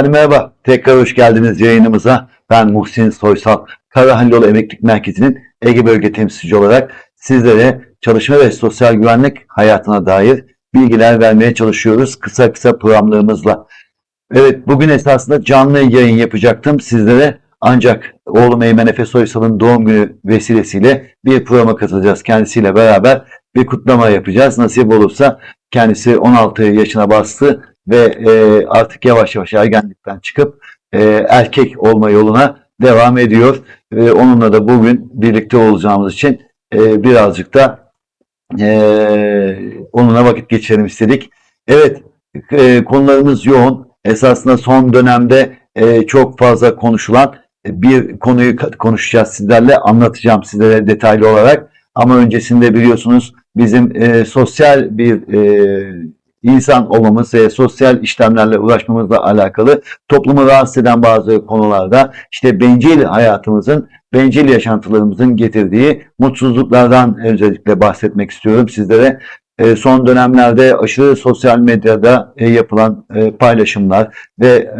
Efendim merhaba, tekrar hoş geldiniz yayınımıza. Ben Muhsin Soysal, Karahanlıoğlu Emeklilik Merkezi'nin Ege Bölge Temsilci olarak sizlere çalışma ve sosyal güvenlik hayatına dair bilgiler vermeye çalışıyoruz kısa kısa programlarımızla. Evet, bugün esasında canlı yayın yapacaktım sizlere ancak oğlum Eymen Efe Soysal'ın doğum günü vesilesiyle bir programa katılacağız. Kendisiyle beraber bir kutlama yapacağız. Nasip olursa kendisi 16 yaşına bastı ve e, artık yavaş yavaş ergenlikten çıkıp e, erkek olma yoluna devam ediyor. E, onunla da bugün birlikte olacağımız için e, birazcık da e, onunla vakit geçirelim istedik. Evet, e, konularımız yoğun. Esasında son dönemde e, çok fazla konuşulan bir konuyu konuşacağız sizlerle. Anlatacağım sizlere detaylı olarak. Ama öncesinde biliyorsunuz bizim e, sosyal bir e, insan olmamız ve sosyal işlemlerle uğraşmamızla alakalı toplumu rahatsız eden bazı konularda işte bencil hayatımızın, bencil yaşantılarımızın getirdiği mutsuzluklardan özellikle bahsetmek istiyorum sizlere. E, son dönemlerde aşırı sosyal medyada e, yapılan e, paylaşımlar ve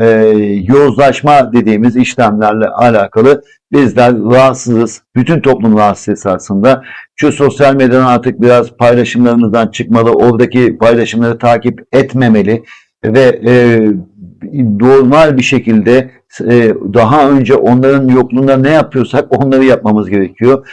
yozlaşma dediğimiz işlemlerle alakalı bizler rahatsızız. Bütün toplum rahatsız esasında. Şu sosyal medyadan artık biraz paylaşımlarımızdan çıkmalı, oradaki paylaşımları takip etmemeli ve e, normal bir şekilde e, daha önce onların yokluğunda ne yapıyorsak onları yapmamız gerekiyor.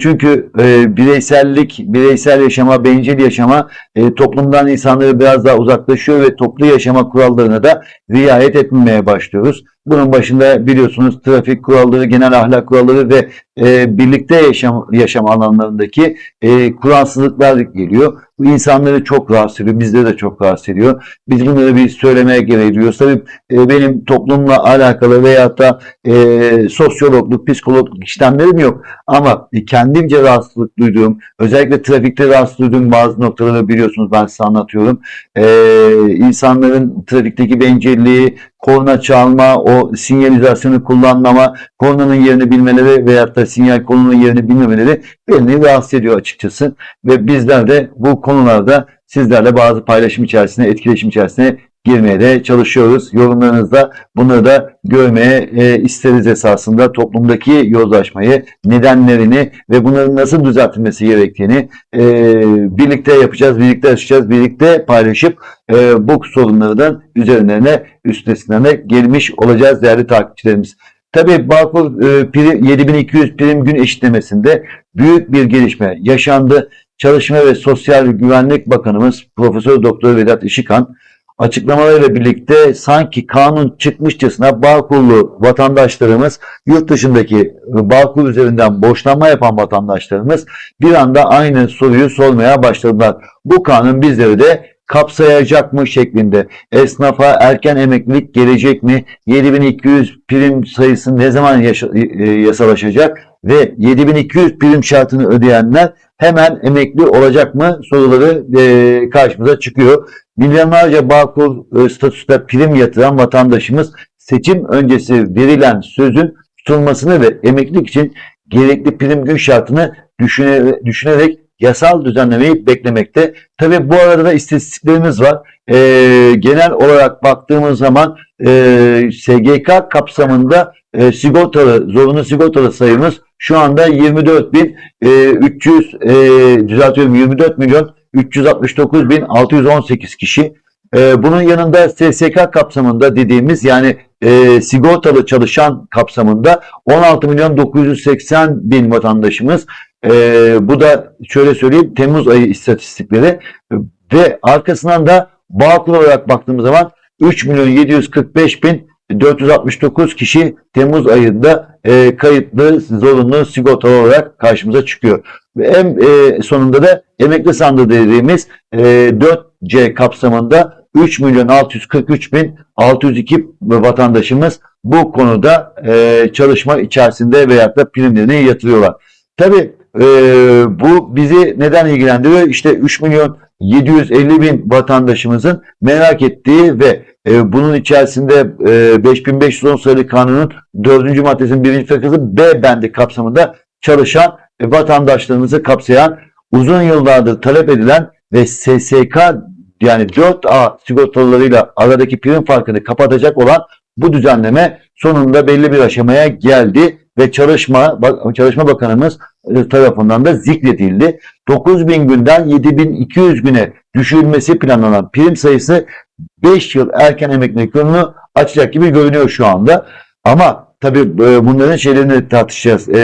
Çünkü e, bireysellik, bireysel yaşama, bencil yaşama e, toplumdan insanları biraz daha uzaklaşıyor ve toplu yaşama kurallarına da riayet etmemeye başlıyoruz. Bunun başında biliyorsunuz trafik kuralları, genel ahlak kuralları ve birlikte yaşam, yaşam alanlarındaki e, kuralsızlıklar geliyor. Bu insanları çok rahatsız ediyor, bizleri de çok rahatsız ediyor. Biz bunları bir söylemeye gereği duyuyoruz. Tabii benim toplumla alakalı veyahut da e, sosyologluk, psikologluk işlemlerim yok. Ama e, kendimce rahatsızlık duyduğum, özellikle trafikte rahatsız duyduğum bazı noktaları biliyorsunuz ben size anlatıyorum. E, insanların trafikteki bencilliği, korna çalma, o sinyalizasyonu kullanmama, kornanın yerini bilmeleri veyahut da sinyal kolunun yerini bilmemeleri beni rahatsız ediyor açıkçası. Ve bizler de bu konularda sizlerle bazı paylaşım içerisine, etkileşim içerisine girmeye de çalışıyoruz. Yorumlarınızda bunları da görmeye e, isteriz esasında. Toplumdaki yozlaşmayı, nedenlerini ve bunların nasıl düzeltilmesi gerektiğini e, birlikte yapacağız, birlikte yaşayacağız, birlikte paylaşıp e, bu sorunlardan üzerlerine, üstesinden gelmiş olacağız değerli takipçilerimiz. Tabii Bağkur e, prim, 7200 prim gün eşitlemesinde büyük bir gelişme yaşandı. Çalışma ve Sosyal Güvenlik Bakanımız Profesör Doktor Vedat Işıkhan açıklamalarıyla birlikte sanki kanun çıkmışçasına Bağkurlu vatandaşlarımız yurt dışındaki Bağkur üzerinden borçlanma yapan vatandaşlarımız bir anda aynı soruyu sormaya başladılar. Bu kanun bizleri de kapsayacak mı şeklinde. Esnafa erken emeklilik gelecek mi? 7200 prim sayısı ne zaman yaşa- e, yasalaşacak? Ve 7200 prim şartını ödeyenler hemen emekli olacak mı soruları e, karşımıza çıkıyor. Milyonlarca Bağkur e, statüsünde prim yatıran vatandaşımız seçim öncesi verilen sözün tutulmasını ve emeklilik için gerekli prim gün şartını düşüne- düşünerek yasal düzenlemeyi beklemekte. Tabii bu arada da istatistiklerimiz var. Ee, genel olarak baktığımız zaman e, SGK kapsamında e, sigortalı, zorunlu sigortalı sayımız şu anda 24.300 e, düzeltiyorum 24 milyon 369.618 kişi. E, bunun yanında SSK kapsamında dediğimiz yani e, sigortalı çalışan kapsamında 16 milyon 980 bin vatandaşımız e, bu da şöyle söyleyeyim Temmuz ayı istatistikleri ve arkasından da Bağkur olarak baktığımız zaman 3 milyon 745 bin 469 kişi Temmuz ayında e, kayıtlı zorunlu sigortalı olarak karşımıza çıkıyor. Ve en e, sonunda da emekli sandığı dediğimiz e, 4C kapsamında 3 milyon 643 bin 602 vatandaşımız bu konuda e, çalışma içerisinde veyahut da primlerini yatırıyorlar. Tabii e, bu bizi neden ilgilendiriyor? İşte 3 milyon 750 bin vatandaşımızın merak ettiği ve e, bunun içerisinde e, 5510 sayılı kanunun 4. maddesinin 1. fıkrası B bendi kapsamında çalışan e, vatandaşlarımızı kapsayan uzun yıllardır talep edilen ve SSK yani 4A sigortalarıyla aradaki prim farkını kapatacak olan bu düzenleme sonunda belli bir aşamaya geldi ve çalışma Çalışma Bakanımız e, tarafından da zikredildi. 9000 günden 7200 güne düşürülmesi planlanan prim sayısı 5 yıl erken emeklilik yılını açacak gibi görünüyor şu anda. Ama tabii e, bunların şeylerini tartışacağız. E,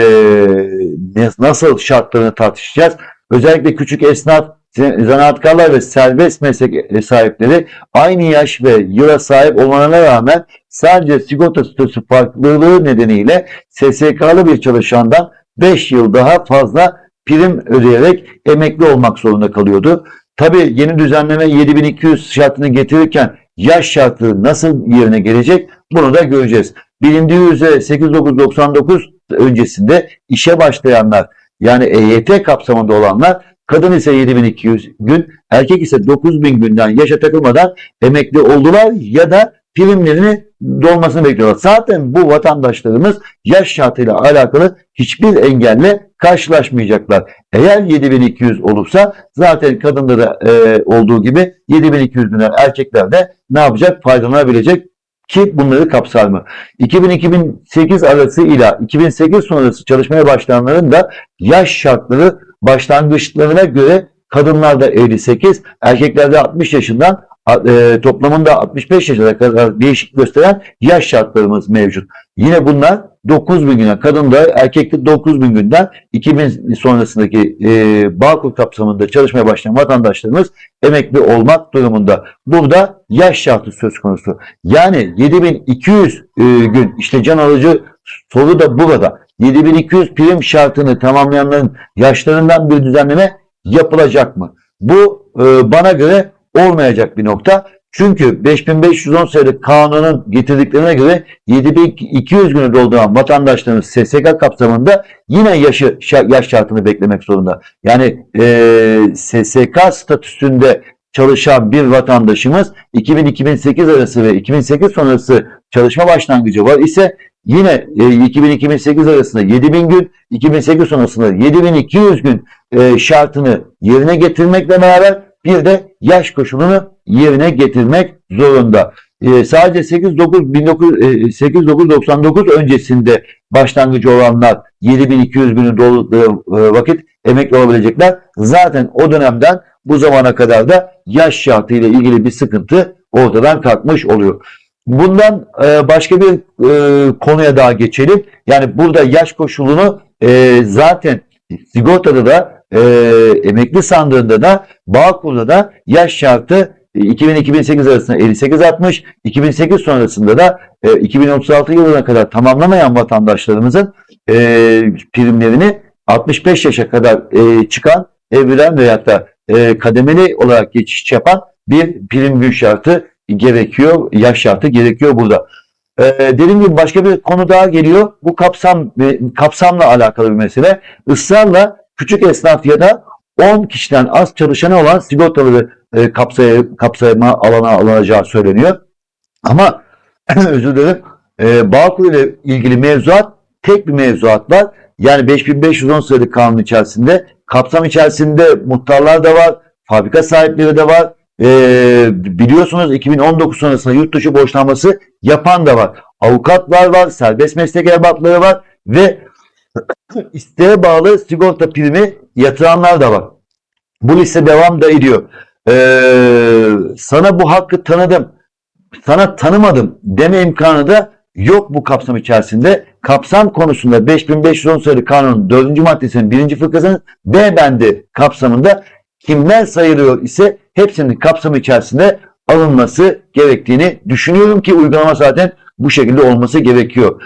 ne- nasıl şartlarını tartışacağız. Özellikle küçük esnaf, zanaatkarlar ve serbest meslek sahipleri aynı yaş ve yıla sahip olmalarına rağmen sadece sigorta statüsü farklılığı nedeniyle SSK'lı bir çalışandan 5 yıl daha fazla prim ödeyerek emekli olmak zorunda kalıyordu. Tabii yeni düzenleme 7200 şartını getirirken yaş şartı nasıl yerine gelecek bunu da göreceğiz. Bilindiği üzere 8999 öncesinde işe başlayanlar yani EYT kapsamında olanlar kadın ise 7200 gün erkek ise 9000 günden yaşa takılmadan emekli oldular ya da primlerini dolmasını bekliyorlar. Zaten bu vatandaşlarımız yaş şartıyla alakalı hiçbir engelle karşılaşmayacaklar. Eğer 7200 olursa zaten kadında da e, olduğu gibi 7200 günden erkekler de ne yapacak? Faydalanabilecek ki bunları kapsar mı? 2000-2008 arası ile 2008 sonrası çalışmaya başlayanların da yaş şartları başlangıçlarına göre kadınlarda 58, erkeklerde 60 yaşından e, toplamında 65 yaşına kadar değişik gösteren yaş şartlarımız mevcut. Yine bunlar 9000 güne kadında erkekte 9000 günden 2000 sonrasındaki e, Bağkur kapsamında çalışmaya başlayan vatandaşlarımız emekli olmak durumunda. Burada yaş şartı söz konusu. Yani 7200 e, gün işte can alıcı soru da burada. 7200 prim şartını tamamlayanların yaşlarından bir düzenleme yapılacak mı? Bu e, bana göre olmayacak bir nokta. Çünkü 5510 sayılı kanunun getirdiklerine göre 7200 günü dolduran vatandaşlarımız SSK kapsamında yine yaşı yaş şartını beklemek zorunda. Yani e, SSK statüsünde çalışan bir vatandaşımız 2000-2008 arası ve 2008 sonrası çalışma başlangıcı var ise yine e, 2000-2008 arasında 7000 gün, 2008 sonrasında 7200 gün e, şartını yerine getirmekle beraber bir de yaş koşulunu yerine getirmek zorunda. E, sadece 8-9 1900 e, 8-9-99 öncesinde başlangıcı olanlar 7200 günü doldurduğu e, vakit emekli olabilecekler. Zaten o dönemden bu zamana kadar da yaş şartı ile ilgili bir sıkıntı ortadan kalkmış oluyor. Bundan e, başka bir e, konuya daha geçelim. Yani burada yaş koşulunu e, zaten sigortada da e, emekli sandığında da Bağkur'da da yaş şartı e, 2000-2008 arasında 58-60, 2008 sonrasında da e, 2036 yılına kadar tamamlamayan vatandaşlarımızın e, primlerini 65 yaşa kadar e, çıkan evren veyahut da e, kademeli olarak geçiş yapan bir prim gün şartı gerekiyor, yaş şartı gerekiyor burada. E, dediğim gibi başka bir konu daha geliyor. Bu kapsam kapsamla alakalı bir mesele. Israrla küçük esnaf ya da 10 kişiden az çalışanı olan sigortaları e, kapsay kapsayma alana alınacağı söyleniyor. Ama özür dilerim. E, Bağkur ile ilgili mevzuat tek bir mevzuat var. Yani 5510 sayılı kanun içerisinde kapsam içerisinde muhtarlar da var, fabrika sahipleri de var. E, biliyorsunuz 2019 sonrasında yurt dışı borçlanması yapan da var. Avukatlar var, serbest meslek erbapları var ve isteğe bağlı sigorta primi yatıranlar da var. Bu liste devam da ediyor. Ee, sana bu hakkı tanıdım, sana tanımadım deme imkanı da yok bu kapsam içerisinde. Kapsam konusunda 5510 sayılı kanunun 4. maddesinin 1. fıkrasının B bendi kapsamında kimler sayılıyor ise hepsinin kapsamı içerisinde alınması gerektiğini düşünüyorum ki uygulama zaten bu şekilde olması gerekiyor.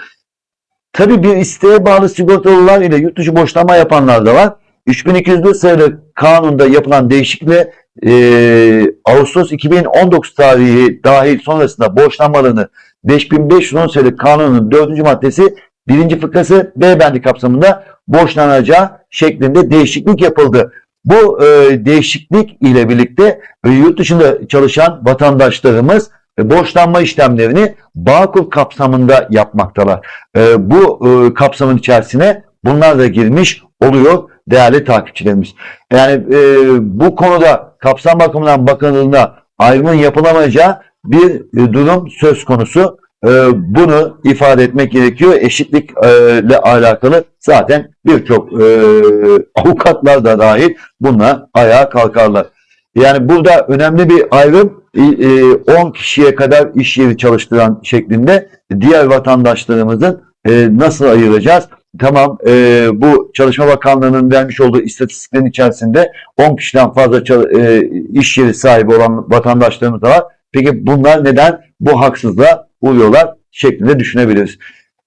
Tabii bir isteğe bağlı sigortalılar ile yurt dışı borçlanma yapanlar da var. 3204 sayılı kanunda yapılan değişiklikle e, Ağustos 2019 tarihi dahil sonrasında borçlanmalarını 5510 sayılı kanunun 4. maddesi 1. fıkrası B bendi kapsamında borçlanacağı şeklinde değişiklik yapıldı. Bu e, değişiklik ile birlikte e, yurt dışında çalışan vatandaşlarımız e, borçlanma işlemlerini Bağkur kapsamında yapmaktalar. E, bu e, kapsamın içerisine bunlar da girmiş oluyor değerli takipçilerimiz. Yani e, bu konuda kapsam bakımından bakıldığında ayrımın yapılamayacağı bir e, durum söz konusu. E, bunu ifade etmek gerekiyor. Eşitlikle alakalı zaten birçok e, avukatlar da dahil bununla ayağa kalkarlar. Yani burada önemli bir ayrım e, 10 kişiye kadar iş yeri çalıştıran şeklinde diğer vatandaşlarımızın e, nasıl ayıracağız? Tamam e, bu Çalışma Bakanlığı'nın vermiş olduğu istatistiklerin içerisinde 10 kişiden fazla e, iş yeri sahibi olan vatandaşlarımız da var. Peki bunlar neden bu haksızlığa uğruyorlar şeklinde düşünebiliriz.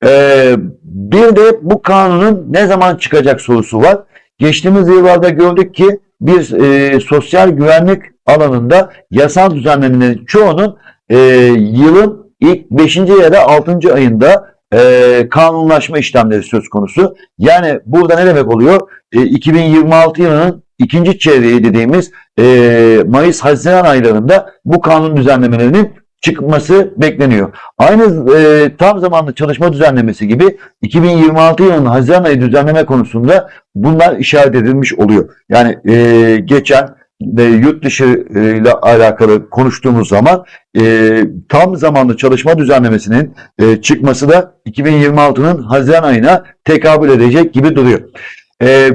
E, bir de bu kanunun ne zaman çıkacak sorusu var. Geçtiğimiz yıllarda gördük ki bir e, sosyal güvenlik alanında yasal düzenlemelerin çoğunun e, yılın ilk 5. ya da 6. ayında e, kanunlaşma işlemleri söz konusu. Yani burada ne demek oluyor? E, 2026 yılının ikinci çeyreği dediğimiz e, Mayıs-Haziran aylarında bu kanun düzenlemelerinin çıkması bekleniyor. Aynı e, tam zamanlı çalışma düzenlemesi gibi 2026 yılının Haziran ayı düzenleme konusunda bunlar işaret edilmiş oluyor. Yani e, geçen ve yurt dışı ile alakalı konuştuğumuz zaman e, tam zamanlı çalışma düzenlemesinin e, çıkması da 2026'nın Haziran ayına tekabül edecek gibi duruyor. E,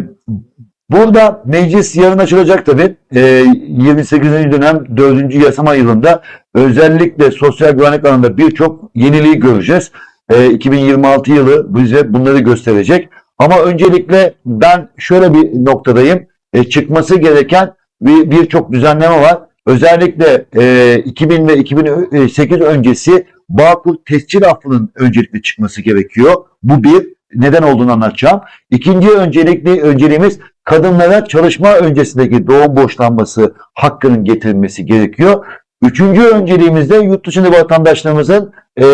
burada meclis yarın açılacak tabii. E, 28. dönem 4. yasama yılında özellikle sosyal güvenlik alanında birçok yeniliği göreceğiz. E, 2026 yılı bize bunları gösterecek. Ama öncelikle ben şöyle bir noktadayım. E, çıkması gereken bir- birçok düzenleme var. Özellikle e, 2000 ve 2008 öncesi Bağkur tescil affının öncelikle çıkması gerekiyor. Bu bir. Neden olduğunu anlatacağım. İkinci öncelikli önceliğimiz kadınlara çalışma öncesindeki doğum boşlanması hakkının getirilmesi gerekiyor. Üçüncü önceliğimizde yurt dışında vatandaşlarımızın e,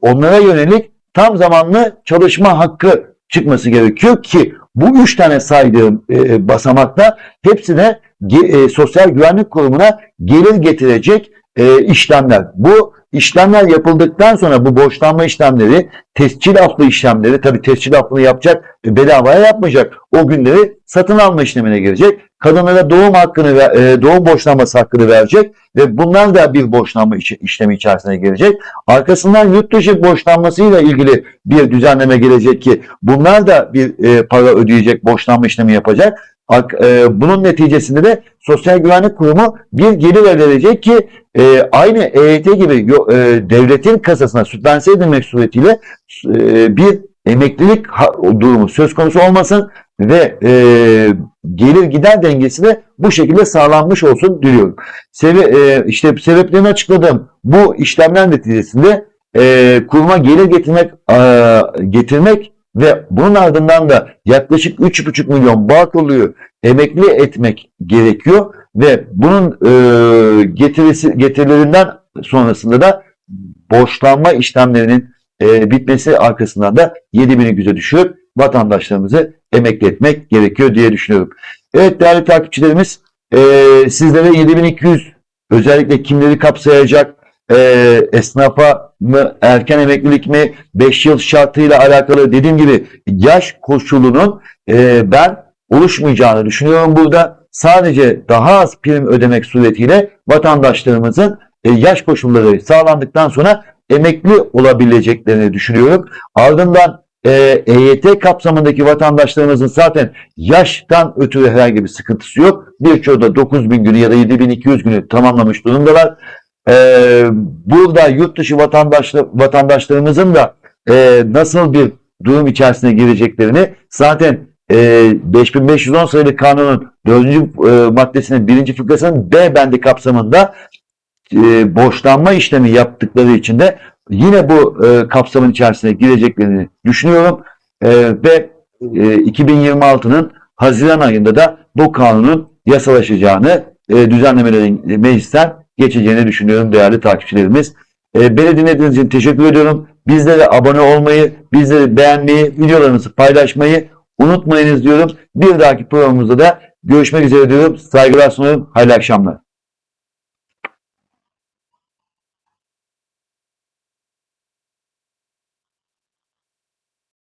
onlara yönelik tam zamanlı çalışma hakkı çıkması gerekiyor ki bu üç tane saydığım e, basamakta hepsine e, Sosyal Güvenlik Kurumu'na gelir getirecek e, işlemler. Bu işlemler yapıldıktan sonra bu borçlanma işlemleri, tescil affı işlemleri, tabii tescil affını yapacak, bedavaya yapmayacak. O günleri satın alma işlemine girecek. Kadınlara doğum hakkını, e, doğum borçlanması hakkını verecek ve bunlar da bir borçlanma işlemi içerisine girecek. Arkasından yurt dışı borçlanmasıyla ilgili bir düzenleme gelecek ki bunlar da bir e, para ödeyecek, borçlanma işlemi yapacak. Ak- e, bunun neticesinde de Sosyal Güvenlik Kurumu bir gelir elde edecek ki e, aynı EYT gibi e, devletin kasasına sütlense edilmek suretiyle e, bir emeklilik durumu söz konusu olmasın ve e, gelir gider dengesi de bu şekilde sağlanmış olsun diliyorum. Sebe e, işte sebeplerini açıkladım. Bu işlemler neticesinde e, kuruma gelir getirmek e, getirmek ve bunun ardından da yaklaşık 3,5 milyon Bağkurlu'yu emekli etmek gerekiyor ve bunun e, getirisi getirilerinden sonrasında da borçlanma işlemlerinin e, bitmesi arkasından da 7 bini güze düşürüp vatandaşlarımızı emekli etmek gerekiyor diye düşünüyorum. Evet değerli takipçilerimiz e, sizlere 7200 özellikle kimleri kapsayacak e, esnafa mı erken emeklilik mi 5 yıl şartıyla alakalı dediğim gibi yaş koşulunun e, ben oluşmayacağını düşünüyorum burada. Sadece daha az prim ödemek suretiyle vatandaşlarımızın e, yaş koşulları sağlandıktan sonra emekli olabileceklerini düşünüyorum. Ardından e, EYT kapsamındaki vatandaşlarımızın zaten yaştan ötürü herhangi bir sıkıntısı yok. Birçoğu da 9000 günü ya da 7200 günü tamamlamış durumdalar. E, burada yurt dışı vatandaşlar, vatandaşlarımızın da e, nasıl bir durum içerisine gireceklerini zaten e, 5510 sayılı kanunun 4. E, maddesinin 1. fıkrasının B bendi kapsamında e, borçlanma işlemi yaptıkları için de yine bu e, kapsamın içerisine gireceklerini düşünüyorum. E, ve e, 2026'nın Haziran ayında da bu kanunun yasalaşacağını, e, düzenlemelerin meclisten geçeceğini düşünüyorum değerli takipçilerimiz. E, beni dinlediğiniz için teşekkür ediyorum. Bizlere abone olmayı, bizleri beğenmeyi, videolarımızı paylaşmayı unutmayınız diyorum. Bir dahaki programımızda da görüşmek üzere diyorum. Saygılar sunuyorum. Hayırlı akşamlar.